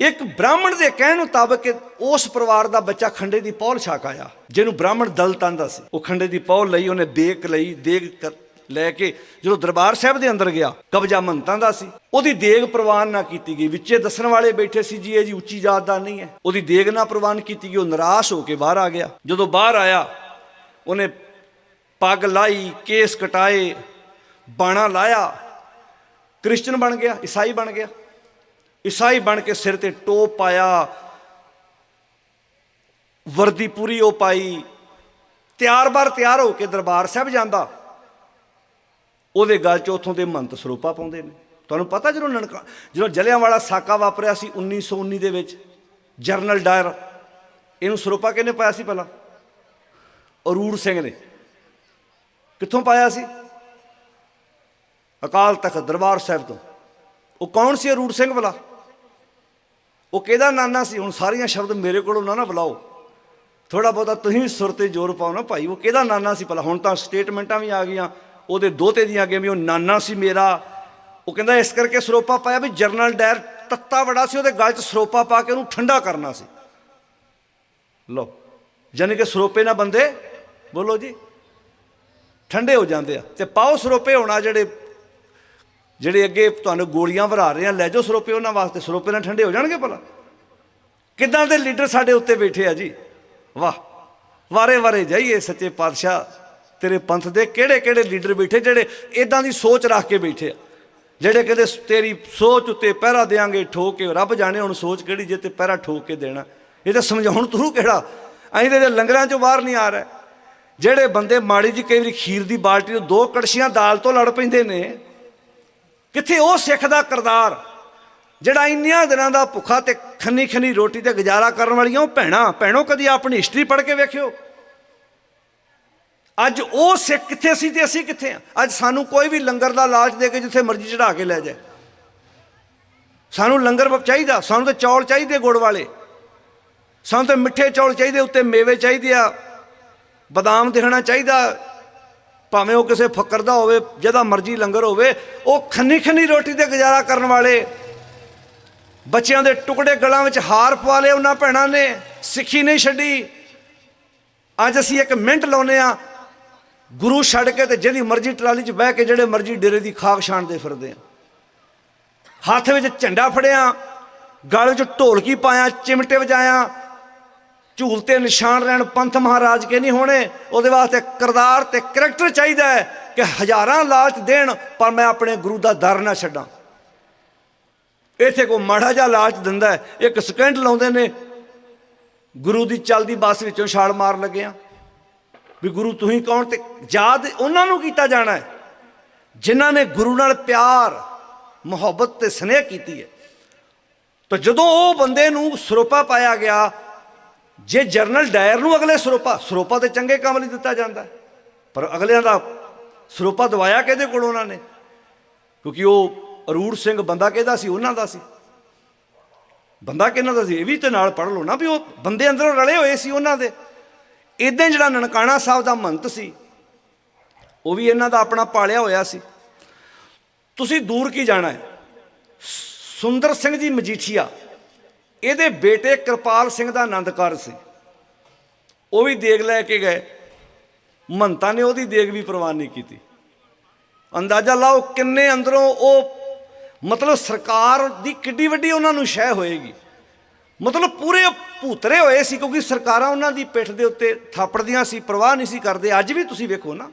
ਇੱਕ ਬ੍ਰਾਹਮਣ ਦੇ ਕਹਿਣ ਮੁਤਾਬਕ ਉਸ ਪਰਿਵਾਰ ਦਾ ਬੱਚਾ ਖੰਡੇ ਦੀ ਪੌਲ ਛਾਕ ਆਇਆ, ਜਿਹਨੂੰ ਬ੍ਰਾਹਮਣ ਦਲ ਤੰਦਾ ਸੀ। ਉਹ ਖੰਡੇ ਦੀ ਪੌਲ ਲਈ, ਉਹਨੇ ਦੇਗ ਲਈ, ਦੇਗ ਕਰ- ਲੈ ਕੇ ਜਦੋਂ ਦਰਬਾਰ ਸਾਹਿਬ ਦੇ ਅੰਦਰ ਗਿਆ, ਕਬਜ਼ਾ ਮੰਤਾਂ ਦਾ ਸੀ। ਉਹਦੀ ਦੇਗ ਪ੍ਰਵਾਨ ਨਾ ਕੀਤੀ ਗਈ। ਵਿੱਚੇ ਦੱਸਣ ਵਾਲੇ ਬੈਠੇ ਸੀ, ਜੀ, ਇਹ ਜੀ ਉੱਚੀ ਜਾਤ ਦਾ ਨਹੀਂ ਹੈ। ਉਹਦੀ ਦੇਗ ਨਾ ਪ੍ਰਵਾਨ ਕੀਤੀ ਗਈ, ਉਹ ਨਿਰਾਸ਼ ਹੋ ਕੇ ਬਾਹਰ ਆ ਗਿਆ। ਜਦੋਂ ਬਾਹਰ ਆਇਆ, ਉਹਨੇ ਪੱਗ ਲਾਈ, ਕੇਸ ਕਟਾਏ, ਬਾਣਾ ਲਾਇਆ, ਕ੍ਰਿਸਚਨ ਬਣ ਗਿਆ, ਈਸਾਈ ਬਣ ਗਿਆ। ਈਸਾਈ ਬਣ ਕੇ ਸਿਰ ਤੇ ਟੋਪ ਪਾਇਆ, ਵਰਦੀ ਪੂਰੀ ਉਹ ਪਾਈ, ਤਿਆਰ ਬਾਰ ਤਿਆਰ ਹੋ ਕੇ ਦਰਬਾਰ ਸਾਹਿਬ ਜਾਂਦਾ। ਉਹਦੇ ਗੱਲ 'ਚ ਉਥੋਂ ਦੇ ਮੰਤ ਸਰੂਪਾ ਪਾਉਂਦੇ ਨੇ। ਤੁਹਾਨੂੰ ਪਤਾ ਜਦੋਂ ਨਨਕਾ ਜਦੋਂ ਜਲਿਆਂ ਵਾਲਾ ਸਾਕਾ ਵਾਪਰਿਆ ਸੀ 1919 ਦੇ ਵਿੱਚ, ਜਰਨਲ ਡਾਇਰ, ਇਹਨੂੰ ਸਰੂਪਾ ਕਿਹਨੇ ਪਾਇਆ ਸੀ ਪਹਿਲਾਂ? ਅਰੂੜ ਸਿੰਘ ਨੇ। ਕਿੱਥੋਂ ਪਾਇਆ ਸੀ? ਅਕਾਲ ਤਖਤ ਦਰਬਾਰ ਸਾਹਿਬ ਤੋਂ। ਉਹ ਕੌਣ ਸੀ ਅਰੂੜ ਸਿੰਘ ਵਾਲਾ ਉਹ ਕਿਹਦਾ ਨਾਨਾ ਸੀ? ਹੁਣ ਸਾਰੀਆਂ ਸ਼ਬਦ ਮੇਰੇ ਕੋਲੋਂ ਨਾ ਨਾ ਬੁਲਾਓ। ਥੋੜਾ ਬਹੁਤਾ ਤੁਸੀਂ ਸੁਰ ਤੇ ਜ਼ੋਰ ਪਾਓ ਨਾ ਭਾਈ। ਉਹ ਕਿਹਦਾ ਨਾਨਾ ਸੀ ਭਲਾ? ਹੁਣ ਤਾਂ ਸਟੇਟਮੈਂਟਾਂ ਵੀ ਆ ਗਈਆਂ। ਉਹਦੇ ਦੋਤੇ ਦੀਆਂ ਅੱਗੇ ਵੀ ਉਹ ਨਾਨਾ ਸੀ ਮੇਰਾ। ਉਹ ਕਹਿੰਦਾ ਇਸ ਕਰਕੇ ਸਰੋਪਾ ਪਾਇਆ ਵੀ ਜਰਨਲ ਡਾਇਰ ਤੱਤਾ ਬੜਾ ਸੀ, ਉਹਦੇ ਗਲ 'ਚ ਸਰੋਪਾ ਪਾ ਕੇ ਉਹਨੂੰ ਠੰਡਾ ਕਰਨਾ ਸੀ। ਲੋ ਯਾਨੀ ਕਿ ਸਰੋਪੇ ਨਾ ਬੰਦੇ, ਬੋਲੋ ਜੀ, ਠੰਡੇ ਹੋ ਜਾਂਦੇ ਆ। ਤੇ ਪਾਓ ਸਰੋਪੇ ਹੋਣਾ ਜਿਹੜੇ ਜਿਹੜੇ ਅੱਗੇ ਤੁਹਾਨੂੰ ਗੋਲੀਆਂ ਵਰਾ ਰਹੇ ਆ, ਲੈ ਜਾਓ ਸਰੋਪੇ ਉਹਨਾਂ ਵਾਸਤੇ, ਸਰੋਪੇ ਨਾਲ ਠੰਡੇ ਹੋ ਜਾਣਗੇ ਭਲਾ। ਕਿੱਦਾਂ ਦੇ ਲੀਡਰ ਸਾਡੇ ਉੱਤੇ ਬੈਠੇ ਆ ਜੀ? ਵਾਹ, ਵਾਰੇ ਵਾਰੇ ਜਾਈਏ ਸੱਚੇ ਪਾਤਸ਼ਾਹ, ਤੇਰੇ ਪੰਥ ਦੇ ਕਿਹੜੇ ਕਿਹੜੇ ਲੀਡਰ ਬੈਠੇ ਜਿਹੜੇ ਇਦਾਂ ਦੀ ਸੋਚ ਰੱਖ ਕੇ ਬੈਠੇ ਆ? ਜਿਹੜੇ ਕਹਿੰਦੇ ਤੇਰੀ ਸੋਚ ਉੱਤੇ ਪਹਿਰਾ ਦੇਾਂਗੇ ਠੋਕ ਕੇ, ਰੱਬ ਜਾਣੇ ਹੁਣ ਸੋਚ ਕਿਹੜੀ ਜੇ ਤੇ ਪਹਿਰਾ ਠੋਕ ਕੇ ਦੇਣਾ। ਇਹ ਤਾਂ ਸਮਝਾਉਣ ਤੂੰ ਕਿਹੜਾ? ਅਸੀਂ ਤੇ ਲੰਗਰਾਂ ਚੋਂ ਬਾਹਰ ਨਹੀਂ ਆ ਰਹੇ। ਜਿਹੜੇ ਬੰਦੇ ਮਾੜੀ ਜੀ ਕਈ ਵਾਰੀ ਖੀਰ ਦੀ ਬਾਲਟੀ ਨੂੰ ਦੋ ਕੜਛੀਆਂ ਦਾਲ ਤੋਂ ਲੜ ਪੈਂਦੇ ਨੇ ਕਿੱਥੇ ਉਹ ਸਿੱਖ ਦਾ ਕਰਦਾਰ, ਜਿਹੜਾ ਇੰਨਿਆਂ ਦਿਨਾਂ ਦਾ ਭੁੱਖਾ ਤੇ ਖੰਨੀ ਖੰਨੀ ਰੋਟੀ ਤੇ ਗੁਜ਼ਾਰਾ ਕਰਨ ਵਾਲੀਆਂ ਉਹ ਭੈਣਾਂ, ਭੈਣੋ ਕਦੀ ਆਪਣੀ ਹਿਸਟਰੀ ਪੜ੍ਹ ਕੇ ਵੇਖਿਓ। ਅੱਜ ਉਹ ਸਿੱਖ ਕਿੱਥੇ ਸੀ ਤੇ ਅਸੀਂ ਕਿੱਥੇ ਆ? ਅੱਜ ਸਾਨੂੰ ਕੋਈ ਵੀ ਲੰਗਰ ਦਾ ਲਾਲਚ ਦੇ ਕੇ ਜਿੱਥੇ ਮਰਜ਼ੀ ਚੜਾ ਕੇ ਲੈ ਜਾਏ। ਸਾਨੂੰ ਲੰਗਰ ਚਾਹੀਦਾ, ਸਾਨੂੰ ਤਾਂ ਚੌਲ ਚਾਹੀਦੇ ਗੁੜ ਵਾਲੇ। ਸਾਨੂੰ ਤਾਂ ਮਿੱਠੇ ਚੌਲ ਚਾਹੀਦੇ, ਉੱਤੇ ਮੇਵੇ ਚਾਹੀਦੇ ਆ, ਬਦਾਮ ਦਿਖਣਾ ਚਾਹੀਦਾ ਭਾਵੇਂ ਉਹ ਕਿਸੇ ਫਕਰ ਦਾ ਹੋਵੇ, ਜਿਹਦਾ ਮਰਜ਼ੀ ਲੰਗਰ ਹੋਵੇ, ਉਹ ਖੰਨੀ ਖੰਨੀ ਰੋਟੀ ਤੇ ਗੁਜ਼ਾਰਾ ਕਰਨ ਵਾਲੇ ਬੱਚਿਆਂ ਦੇ ਟੁਕੜੇ ਗਲਾਂ ਵਿੱਚ ਹਾਰ ਪਵਾ ਲਏ ਉਹਨਾਂ ਭੈਣਾਂ ਨੇ, ਸਿੱਖੀ ਨਹੀਂ ਛੱਡੀ। ਅੱਜ ਅਸੀਂ ਇੱਕ ਮਿੰਟ ਲਾਉਨੇ ਆ ਗੁਰੂ ਛੱਡ ਕੇ ਤੇ ਜਿਹਦੀ ਮਰਜ਼ੀ ਟਰਾਲੀ 'ਚ ਬਹਿ ਕੇ ਜਿਹੜੇ ਮਰਜ਼ੀ ਡੇਰੇ ਦੀ ਖਾਕ ਛਾਣਦੇ ਫਿਰਦੇ ਆ ਹੱਥ ਵਿੱਚ ਝੰਡਾ ਫੜਿਆ, ਗਲ ਵਿੱਚ ਢੋਲਕੀ ਪਾਇਆ, ਚਿਮਟੇ ਵਜਾਇਆ ਝੂਲ ਤੇ ਨਿਸ਼ਾਨ ਰਹਿਣ ਪੰਥ ਮਹਾਰਾਜ ਕੇ ਨਹੀਂ ਹੋਣੇ, ਉਹਦੇ ਵਾਸਤੇ ਕਰਦਾਰ ਤੇ ਕਰੈਕਟਰ ਚਾਹੀਦਾ ਹੈ ਕਿ ਹਜ਼ਾਰਾਂ ਲਾਲਚ ਦੇਣ, ਪਰ ਮੈਂ ਆਪਣੇ ਗੁਰੂ ਦਾ ਦਰ ਨਾ ਛੱਡਾਂ। ਇੱਥੇ ਕੋ ਮਾੜਾ ਜਿਹਾ ਲਾਲਚ ਦਿੰਦਾ ਹੈ, ਇੱਕ ਸਕਿੰਟ ਲਾਉਂਦੇ ਨੇ, ਗੁਰੂ ਦੀ ਚੱਲਦੀ ਬੱਸ ਵਿੱਚੋਂ ਛਾਲ ਮਾਰਨ ਲੱਗਿਆ ਵੀ ਗੁਰੂ ਤੁਸੀਂ ਕੌਣ ਤੇ ਯਾਦ ਉਹਨਾਂ ਨੂੰ ਕੀਤਾ ਜਾਣਾ ਹੈ, ਜਿਨ੍ਹਾਂ ਨੇ ਗੁਰੂ ਨਾਲ ਪਿਆਰ, ਮੁਹੱਬਤ ਤੇ ਸਨੇਹ ਕੀਤੀ ਹੈ। ਤਾਂ ਜਦੋਂ ਉਹ ਬੰਦੇ ਨੂੰ ਸਰੋਪਾ ਪਾਇਆ ਗਿਆ ਜੇ ਜਰਨਲ ਡਾਇਰ ਨੂੰ ਅਗਲੇ ਸਰੋਪਾ ਸਰੋਪਾ ਤੇ ਚੰਗੇ ਕੰਮ ਲਈ ਦਿੱਤਾ ਜਾਂਦਾ, ਪਰ ਅਗਲਿਆਂ ਦਾ ਸਰੋਪਾ ਦਵਾਇਆ ਕਿਹਦੇ ਕੋਲ ਉਹਨਾਂ ਨੇ? ਕਿਉਂਕਿ ਉਹ ਅਰੂੜ ਸਿੰਘ ਬੰਦਾ ਕਿਹਦਾ ਸੀ? ਉਹਨਾਂ ਦਾ ਸੀ। ਬੰਦਾ ਕਿਹਨਾਂ ਦਾ ਸੀ? ਇਹ ਵੀ ਤੇ ਨਾਲ ਪੜ ਲਓ ਨਾ ਵੀ ਉਹ ਬੰਦੇ ਅੰਦਰੋਂ ਰਲੇ ਹੋਏ ਸੀ ਉਹਨਾਂ ਦੇ। ਇਦਾਂ ਜਿਹੜਾ ਨਨਕਾਣਾ ਸਾਹਿਬ ਦਾ ਮੰਤ ਸੀ, ਉਹ ਵੀ ਇਹਨਾਂ ਦਾ ਆਪਣਾ ਪਾਲਿਆ ਹੋਇਆ ਸੀ। ਤੁਸੀਂ ਦੂਰ ਕੀ ਜਾਣਾ ਹੈ? ਸੁੰਦਰ ਸਿੰਘ ਜੀ ਮਜੀਠੀਆ ਇਹਦੇ ਬੇਟੇ ਕਿਰਪਾਲ ਸਿੰਘ ਦਾ ਆਨੰਦਕਾਰ ਸੀ। ਉਹ ਵੀ ਦੇਗ ਲੈ ਕੇ ਗਏ। ਮੰਤਾ ਨੇ ਉਹਦੀ ਦੇਗ ਵੀ ਪ੍ਰਵਾਨ ਨਹੀਂ ਕੀਤੀ। ਅੰਦਾਜ਼ਾ ਲਾਓ ਕਿੰਨੇ ਅੰਦਰੋਂ ਉਹ ਮਤਲਬ ਸਰਕਾਰ ਦੀ ਕਿੱਡੀ ਵੱਡੀ ਉਹਨਾਂ ਨੂੰ ਸ਼ਹਿ ਹੋਏਗੀ। ਮਤਲਬ ਪੂਰੇ ਭੂਤਰੇ ਹੋਏ ਸੀ ਕਿਉਂਕਿ ਸਰਕਾਰਾਂ ਉਹਨਾਂ ਦੀ ਪਿੱਠ ਦੇ ਉੱਤੇ ਥਾਪੜਦੀਆਂ ਸੀ, ਪ੍ਰਵਾਹ ਨਹੀਂ ਸੀ ਕਰਦੇ। ਅੱਜ ਵੀ ਤੁਸੀਂ ਵੇਖੋ ਨਾ,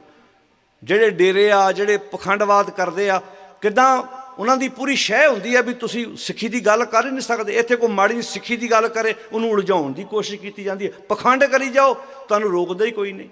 ਜਿਹੜੇ ਡੇਰੇ ਆ, ਜਿਹੜੇ ਪਖੰਡਵਾਦ ਕਰਦੇ ਆ, ਕਿਦਾਂ ਉਹਨਾਂ ਦੀ ਪੂਰੀ ਸ਼ਹਿ ਹੁੰਦੀ ਹੈ ਵੀ ਤੁਸੀਂ ਸਿੱਖੀ ਦੀ ਗੱਲ ਕਰ ਹੀ ਨਹੀਂ ਸਕਦੇ। ਇੱਥੇ ਕੋਈ ਮਾੜੀ ਸਿੱਖੀ ਦੀ ਗੱਲ ਕਰੇ, ਉਹਨੂੰ ਉਲਝਾਉਣ ਦੀ ਕੋਸ਼ਿਸ਼ ਕੀਤੀ ਜਾਂਦੀ ਹੈ। ਪਖੰਡ ਕਰੀ ਜਾਓ, ਤੁਹਾਨੂੰ ਰੋਕਦਾ ਹੀ ਕੋਈ ਨਹੀਂ।